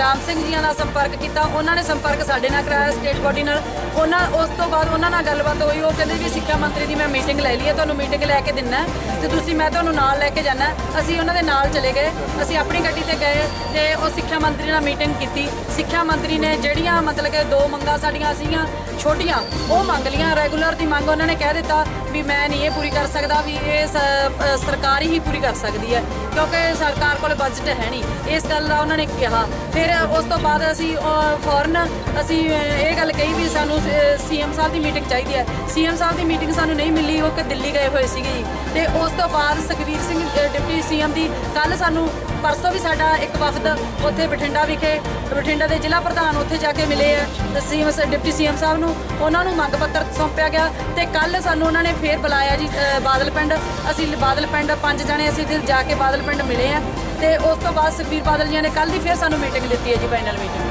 ਰਾਮ ਸਿੰਘ ਜੀਆਂ ਨਾਲ ਸੰਪਰਕ ਕੀਤਾ। ਉਹਨਾਂ ਨੇ ਸੰਪਰਕ ਸਾਡੇ ਨਾਲ ਕਰਾਇਆ ਸਟੇਟ ਬੋਡੀ ਨਾਲ। ਉਹਨਾਂ, ਉਸ ਤੋਂ ਬਾਅਦ ਉਹਨਾਂ ਨਾਲ ਗੱਲਬਾਤ ਹੋਈ। ਉਹ ਕਹਿੰਦੇ ਵੀ ਸਿੱਖਿਆ ਮੰਤਰੀ ਦੀ ਮੈਂ ਮੀਟਿੰਗ ਲੈ ਲਈ ਹੈ, ਤੁਹਾਨੂੰ ਮੀਟਿੰਗ ਲੈ ਕੇ ਦਿੰਨਾ ਹੈ। ਤੇ ਤੁਸੀਂ ਮੈਂ ਤੁਹਾਨੂੰ ਨਾਲ ਲੈ ਕੇ ਜਾਣਾ ਅਸੀਂ ਉਹਨਾਂ ਦੇ ਨਾਲ ਚਲੇ ਗਏ। ਅਸੀਂ ਆਪਣੀ ਗੱਡੀ ਤੇ ਗਏ ਤੇ ਉਹ ਸਿੱਖਿਆ ਮੰਤਰੀ ਨਾਲ ਮੀਟਿੰਗ ਕੀਤੀ। ਸਿੱਖਿਆ ਮੰਤਰੀ ਨੇ ਜਿਹੜੀਆਂ ਮਤਲਬ ਕਿ ਦੋ ਮੰਗਾਂ ਸਾਡੀਆਂ ਸੀਗੀਆਂ, ਛੋਟੀਆਂ, ਉਹ ਮੰਗ ਲੀਆਂ ਰੈਗੂਲਰ ਦੀ ਮੰਗ ਉਹਨਾਂ ਨੇ ਕਹਿ ਦਿੱਤਾ ਵੀ ਮੈਂ ਨਹੀਂ ਇਹ ਪੂਰੀ ਕਰ ਸਕਦਾ ਵੀ ਇਹ ਸ- ਸਰਕਾਰ ਹੀ ਪੂਰੀ ਕਰ ਸਕਦੀ ਹੈ ਕਿਉਂਕਿ ਸਰਕਾਰ ਕੋਲ ਬਜਟ ਹੈ ਨਹੀਂ। ਇਸ ਗੱਲ ਦਾ ਉਹਨਾਂ ਨੇ ਕਿਹਾ। ਫਿਰ ਉਸ ਤੋਂ ਬਾਅਦ ਅਸੀਂ ਫੌਰਨ ਅਸੀਂ ਇਹ ਗੱਲ ਕਹੀ ਵੀ ਸਾਨੂੰ ਸੀਐਮ ਸਾਹਿਬ ਦੀ ਮੀਟਿੰਗ ਚਾਹੀਦੀ ਹੈ। ਸੀਐਮ ਸਾਹਿਬ ਦੀ ਮੀਟਿੰਗ ਸਾਨੂੰ ਨਹੀਂ ਮਿਲੀ ਉਹ ਕਿ ਦਿੱਲੀ ਗਏ ਹੋਏ ਸੀਗੇ ਜੀ। ਤੇ ਉਸ ਤੋਂ ਬਾਅਦ ਸੁਖਵੀਰ ਸਿੰਘ ਅ, ਡਿਪਟੀ ਸੀਐਮ ਦੀ ਕੱਲ ਸਾਨੂੰ ਪਰਸੋਂ ਵੀ ਸਾਡਾ ਇੱਕ ਵਫਦ ਉੱਥੇ ਬਠਿੰਡਾ ਵਿਖੇ, ਬਠਿੰਡਾ ਦੇ ਜ਼ਿਲ੍ਹਾ ਪ੍ਰਧਾਨ ਉੱਥੇ ਜਾ ਕੇ ਮਿਲੇ ਆ, ਤੇ ਸੀਐਮ ਡਿਪਟੀ ਸੀਐਮ ਸਾਹਿਬ ਨੂੰ, ਉਹਨਾਂ ਨੂੰ ਮੰਗ ਪੱਤਰ ਸੌਂਪਿਆ ਗਿਆ, ਤੇ ਕੱਲ ਸਾਨੂੰ ਉਹਨਾਂ ਨੇ ਫੇਰ ਬੁਲਾਇਆ ਜੀ ਬਾਦਲ ਪਿੰਡ। ਅਸੀਂ ਬਾਦਲ ਪਿੰਡ ਪੰਜ ਜਣੇ ਅਸੀਂ ਉੱਥੇ ਜਾ ਕੇ ਬਾਦਲ ਪਿੰਡ ਮਿਲੇ ਆ, ਤੇ ਉਸ ਤੋਂ ਬਾਅਦ ਸੁਖਬੀਰ ਬਾਦਲ ਜੀ ਨੇ ਕੱਲ ਦੀ ਫੇਰ ਸਾਨੂੰ ਮੀਟਿੰਗ ਦਿੱਤੀ ਹੈ ਜੀ final meeting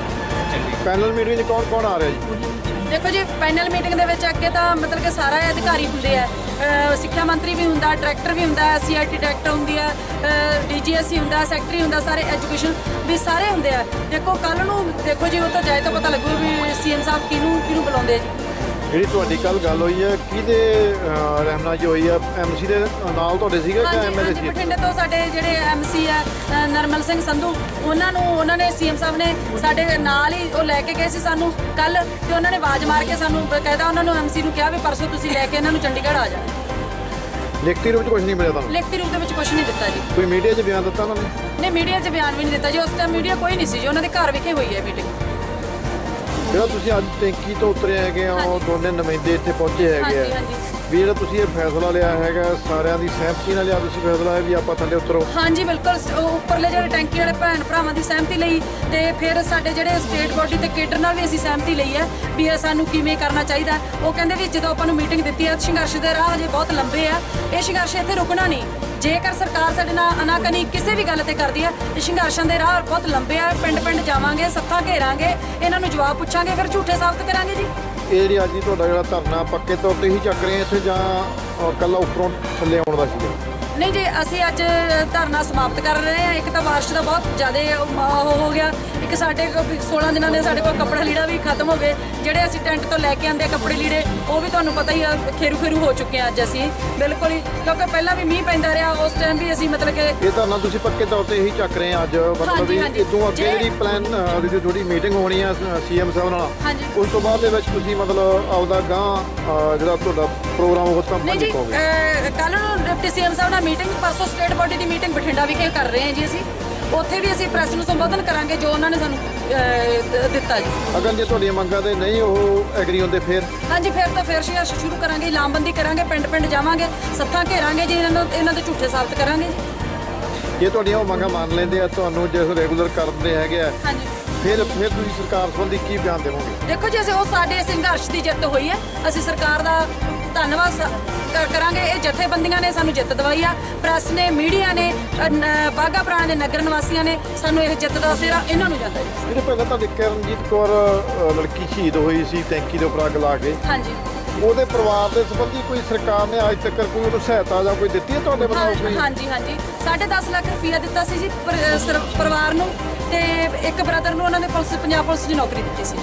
Chandigarh panel meeting 'ਚ ਕੌਣ ਕੌਣ ਆ ਰਿਹਾ ਜੀ? ਦੇਖੋ ਜੀ ਪੈਨਲ ਮੀਟਿੰਗ ਦੇ ਵਿੱਚ ਅੱਗੇ ਤਾਂ ਮਤਲਬ ਕਿ ਸਾਰਾ ਅਧਿਕਾਰੀ ਹੁੰਦੇ ਆ। ਅਹ ਸਿੱਖਿਆ ਮੰਤਰੀ ਵੀ ਹੁੰਦਾ ਡਾਇਰੈਕਟਰ ਵੀ ਹੁੰਦਾ ਸੀਆਈਟੀ ਡਾਇਰੈਕਟਰ ਹੁੰਦੀ ਆ ਡੀਜੀਐਸਸੀ ਹੁੰਦਾ ਸੈਕਟਰੀ ਹੁੰਦਾ ਸਾਰੇ ਐਜੂਕੇਸ਼ਨ ਵੀ ਸਾਰੇ ਹੁੰਦੇ ਆ। ਦੇਖੋ ਕੱਲ ਨੂੰ ਦੇਖੋ ਜੀ ਉਹ ਤਾਂ ਜਾਏ ਤਾਂ ਪਤਾ ਲੱਗੂ ਵੀ ਸੀਐਮ ਸਾਹਿਬ ਕਿਹਨੂੰ ਕਿਹਨੂੰ ਬੁਲਾਉਂਦੇ ਆ ਜੀ। ਜਿਹੜੀ ਤੁਹਾਡੀ ਕੱਲ ਗੱਲ ਹੋਈ ਹੈ ਕਿਹਦੇ ਅਹ, ਰਹਿਮਨਾ 'ਚ ਹੋਈ ਹੈ ਐਮਸੀ ਦੇ ਨਾਲ ਤੁਹਾਡੇ ਸੀਗਾ ਕਿ ਹਾਂਜੀ ਐਮਐਲਏ ਹਾਂਜੀ ਸੀ ਬਠਿੰਡੇ ਤੋਂ ਸਾਡੇ ਜਿਹੜੇ ਐਮਸੀ ਆ ਅ, ਨਰਮਲ ਸਿੰਘ ਸੰਧੂ ਉਹਨਾਂ ਨੂੰ ਉਹਨਾਂ ਨੇ ਸੀਐਮ ਸਾਹਿਬ ਨੇ ਸਾਡੇ ਨਾਲ ਹੀ ਉਹ ਲੈ ਕੇ ਗਏ ਸੀ ਸਾਨੂੰ ਕੱਲ ਤੇ ਉਹਨਾਂ ਨੇ ਆਵਾਜ਼ ਮਾਰ ਕੇ ਸਾਨੂੰ ਬਕਾਇਦਾ ਉਹਨਾਂ ਨੂੰ ਐਮਸੀ ਨੂੰ ਕਿਹਾ ਵੀ ਪਰਸੋਂ ਤੁਸੀਂ ਲੈ ਕੇ ਇਹਨਾਂ ਨੂੰ ਚੰਡੀਗੜ੍ਹ ਆ ਜਾਣਾ ਲਿਖਤੀ ਰੂਪ 'ਚ ਕੁਝ ਨਹੀਂ ਮਿਲਿਆ ਤੁਹਾਨੂੰ? ਲਿਖਤੀ ਰੂਪ ਦੇ ਵਿੱਚ ਕੁਝ ਨਹੀਂ ਦਿੱਤਾ ਜੀ। ਕੋਈ ਮੀਡੀਆ 'ਚ ਬਿਆਨ ਦਿੱਤਾ ਉਹਨਾਂ ਨੇ? ਨਹੀਂ ਮੀਡੀਆ 'ਚ ਬਿਆਨ ਵੀ ਨਹੀਂ ਦਿੱਤਾ ਜੀ ਉਸ ਟਾਈਮ ਮੀਡੀਆ ਕੋਈ ਨਹੀਂ ਸੀ ਜੀ ਉਹਨਾਂ ਦੇ ਘਰ ਵਿਖੇ ਹੋਈ ਹੈ ਮੀਟਿੰਗ ਜਿਹੜਾ ਤੁਸੀਂ ਅੱਜ ਟੈਂਕੀ ਤੋਂ ਉਤਰੇ ਹੈਗੇ ਹੋ ਹਾਂਜੀ। ਦੋਨੇ ਨੁਮਾਇੰਦੇ ਇੱਥੇ ਪਹੁੰਚੇ ਹੈਗੇ ਹਾਂਜੀ ਆ ਹਾਂਜੀ ਵੀ ਜਿਹੜਾ ਤੁਸੀਂ ਇਹ ਫੈਸਲਾ ਲਿਆ ਹੈਗਾ, ਸਾਰਿਆਂ ਦੀ ਸਹਿਮਤੀ ਨਾਲ ਲਿਆ ਤੁਸੀਂ ਫੈਸਲਾ ਹੈ ਵੀ ਆਪਾਂ ਥੱਲੇ ਉਤਰੋ? ਹਾਂਜੀ, ਬਿਲਕੁਲ। ਸ- ਉਹ ਉੱਪਰਲੇ ਜਿਹੜੇ ਟੈਂਕੀ ਵਾਲੇ ਭੈਣ ਭਰਾਵਾਂ ਦੀ ਸਹਿਮਤੀ ਲਈ ਤੇ ਫਿਰ ਸਾਡੇ ਜਿਹੜੇ ਸਟੇਟ ਬੋਡੀ ਤੇ ਕੇਡਰ ਨਾਲ ਵੀ ਅਸੀਂ ਸਹਿਮਤੀ ਲਈ ਹੈ ਵੀ ਇਹ ਸਾਨੂੰ ਕਿਵੇਂ ਕਰਨਾ ਚਾਹੀਦਾ ਹੈ। ਉਹ ਕਹਿੰਦੇ ਵੀ ਜਦੋਂ ਆਪਾਂ ਨੂੰ ਮੀਟਿੰਗ ਦਿੱਤੀ ਹੈ, ਸੰਘਰਸ਼ ਦੇ ਰਾਹ ਹਜੇ ਬਹੁਤ ਲੰਬੇ ਆ। ਇਹ ਸੰਘਰਸ਼ ਇੱਥੇ ਰੁਕਣਾ ਨਹੀਂ। ਜੇਕਰ ਸਰਕਾਰ ਸਾਡੇ ਨਾਲ ਅਨਾਕਨੀ ਕਿਸੇ ਵੀ ਗੱਲ ਤੇ ਕਰਦੀ ਹੈ, ਇਹ ਸੰਘਰਸ਼ਾਂ ਦੇ ਰਾਹ ਬਹੁਤ ਲੰਬੇ ਆ। ਪਿੰਡ ਪਿੰਡ ਜਾਵਾਂਗੇ, ਸੱਥਾਂ ਘੇਰਾਂਗੇ, ਇਹਨਾਂ ਨੂੰ ਜਵਾਬ ਪੁੱਛਾਂਗੇ, ਫਿਰ ਝੂਠੇ ਸਾਬਤ ਕਰਾਂਗੇ ਜੀ। ਇਹ ਜਿਹੜੀ ਅੱਜ ਹੀ ਤੁਹਾਡਾ ਜਿਹੜਾ ਧਰਨਾ ਪੱਕੇ ਤੌਰ ਤੇ ਹੀ ਚੱਕ ਰਹੇ ਆ ਇੱਥੇ ਜਾਂ ਅਹ, ਕੱਲਾ ਉੱਪਰੋਂ ਥੱਲੇ ਆਉਣ ਦਾ ਸੀਗਾ? ਨਹੀਂ ਜੀ ਅਸੀਂ ਅੱਜ ਧਰਨਾ ਸਮਾਪਤ ਕਰ ਰਹੇ ਹਾਂ। ਇੱਕ ਤਾਂ ਬਾਰਿਸ਼ ਦਾ ਬਹੁਤ ਜ਼ਿਆਦਾ ਉਹ ਹੋ ਗਿਆ। ਇੱਕ ਸਾਡੇ ਕੋਲ 16 ਦਿਨਾਂ ਦੇ ਸਾਡੇ ਕੋਲ ਕੱਪੜਾ ਲੀੜਾ ਵੀ ਖਤਮ ਹੋ ਗਏ। ਜਿਹੜੇ ਅਸੀਂ ਟੈਂਟ ਤੋਂ ਲੈ ਕੇ ਆਂਦੇ ਕੱਪੜੇ ਲੀੜੇ ਉਹ ਵੀ ਤੁਹਾਨੂੰ ਪਤਾ ਹੀ ਆ ਖੇਰੂ ਖੇਰੂ ਹੋ ਚੁੱਕੇ ਆ ਅੱਜ ਅਸੀਂ। ਬਿਲਕੁਲ ਹੀ ਕਿਉਂਕਿ ਪਹਿਲਾਂ ਵੀ ਮੀਂਹ ਪੈਂਦਾ ਰਿਹਾ ਉਸ ਟਾਈਮ ਵੀ ਅਸੀਂ ਮਤਲਬ ਕਿ ਇਹ ਧਰਨਾ ਤੁਸੀਂ ਪੱਕੇ ਤੌਰ ਤੇ ਹੀ ਚੱਕ ਰਹੇ ਆ ਅੱਜ ਮਤਲਬ ਹਾਂਜੀ। ਇਦੋਂ ਅੱਗੇ ਜਿਹੜੀ ਪਲਾਨ ਜਿਹੜੀ ਮੀਟਿੰਗ ਹੋਣੀ ਆ ਸੀਐਮ ਸਾਹਿਬ ਨਾਲ। ਉਸ ਤੋਂ ਬਾਅਦ ਦੇ ਵਿੱਚ ਤੁਸੀਂ ਮਤਲਬ ਆਪਦਾ ਗਾਂ ਜਿਹੜਾ ਤੁਹਾਡਾ ਪ੍ਰੋਗਰਾਮ ਉਹ ਤਾਂ ਨਹੀਂ ਜੀ ਲਿਖੋਗੇ ਕੱਲ ਨੂੰ ਡਿਪਟੀ ਸੀਐਮ ਸਾਹਿਬ ਨਾਲ ਮੀਟਿੰਗ ਪਰਸੋਂ ਸਟੇਟ ਬੋਡੀ ਦੀ ਮੀਟਿੰਗ ਬਠਿੰਡਾ ਵਿਖੇ ਕਰ ਰਹੇ ਹਾਂ ਜੀ ਅਸੀਂ। ਉੱਥੇ ਵੀ ਅਸੀਂ ਪ੍ਰੈਸ ਨੂੰ ਸੰਬੋਧਨ ਕਰਾਂਗੇ ਜੋ ਉਹਨਾਂ ਨੇ ਸਾਨੂੰ ਅਹ, ਦ- ਦਿੱਤਾ ਜੀ। ਅਗਰ ਜੇ ਤੁਹਾਡੀਆਂ ਮੰਗਾਂ ਤੇ ਨਹੀਂ ਉਹ ਐਗਰੀ ਹੁੰਦੇ ਫਿਰ? ਹਾਂਜੀ ਫਿਰ ਤਾਂ ਫਿਰ ਸੰਘਰਸ਼ ਸ਼ੁਰੂ ਕਰਾਂਗੇ ਲਾਮਬੰਦੀ ਕਰਾਂਗੇ ਪਿੰਡ ਪਿੰਡ ਜਾਵਾਂਗੇ ਸੱਥਾਂ ਘੇਰਾਂਗੇ ਜੀ ਇਹਨਾਂ ਨੂੰ ਇਹਨਾਂ ਦੇ ਝੂਠੇ ਸਾਬਤ ਕਰਾਂਗੇ ਜੀ। ਜੇ ਤੁਹਾਡੀਆਂ ਉਹ ਮੰਗਾਂ ਮੰਨ ਲੈਂਦੇ ਆ ਤੁਹਾਨੂੰ ਜੇ ਰੈਗੂਲਰ ਕਰਦੇ ਹੈਗੇ ਆ ਹਾਂਜੀ। ਫਿਰ ਫਿਰ ਤੁਸੀਂ ਸਰਕਾਰ ਸੰਬੰਧੀ ਕੀ ਬਿਆਨ ਦੇਵੋਗੇ? ਦੇਖੋ ਜੀ ਅਸੀਂ ਉਹ ਸਾਡੇ ਸੰਘਰਸ਼ ਦੀ ਜਿੱਤ ਹੋਈ ਹੈ। ਅਸੀਂ ਸਰਕਾਰ ਦਾ ਧੰਨਵਾਦ ਸ- ਕਰ- ਕਰਾਂਗੇ। ਇਹ ਜਥੇਬੰਦੀਆਂ ਨੇ ਸਾਨੂੰ ਜਿੱਤ ਦਵਾਈ ਆ। ਪ੍ਰੈਸ ਨੇ ਮੀਡੀਆ ਨੇ ਅ, ਨ- ਬਾਘਾ ਪੁਰਾਣਾ ਦੇ ਨਗਰ ਨਿਵਾਸੀਆਂ ਨੇ ਸਾਨੂੰ ਇਹ ਜਿੱਤ ਦਾ ਸਿਰਾ ਇਹਨਾਂ ਨੂੰ ਜਾਂਦਾ ਜੀ। ਜਿਹੜੇ ਪਹਿਲਾਂ ਤੁਹਾਡੀ ਕਰਨਜੀਤ ਕੌਰ ਅ, ਲੜਕੀ ਸ਼ਹੀਦ ਹੋਈ ਸੀ ਟੈਂਕੀ ਦੇ ਉੱਪਰ ਅੱਗ ਲਾ ਕੇ। ਹਾਂਜੀ। ਉਹਦੇ ਪਰਿਵਾਰ ਦੇ ਸੰਬੰਧੀ ਕੋਈ ਸਰਕਾਰ ਨੇ ਅੱਜ ਤੱਕ ਕੋਈ ਉਹਨੂੰ ਸਹਾਇਤਾ ਜਾਂ ਕੋਈ ਦਿੱਤੀ ਹੈ ਤੁਹਾਡੇ ਵੱਲੋਂ ਹਾਂ- ਕੋਈ ਹਾਂਜੀ ਹਾਂਜੀ। 10.5 ਲੱਖ ਰੁਪਇਆ ਦਿੱਤਾ ਸੀ ਜੀ ਪਰ- ਅ, ਸਰ- ਪਰਿਵਾਰ ਨੂੰ ਤੇ ਇੱਕ ਬ੍ਰਦਰ ਨੂੰ ਉਹਨਾਂ ਨੇ ਪੁਲਿਸ ਪੰਜਾਬ ਪੁਲਿਸ ਦੀ ਨੌਕਰੀ ਦਿੱਤੀ ਸੀ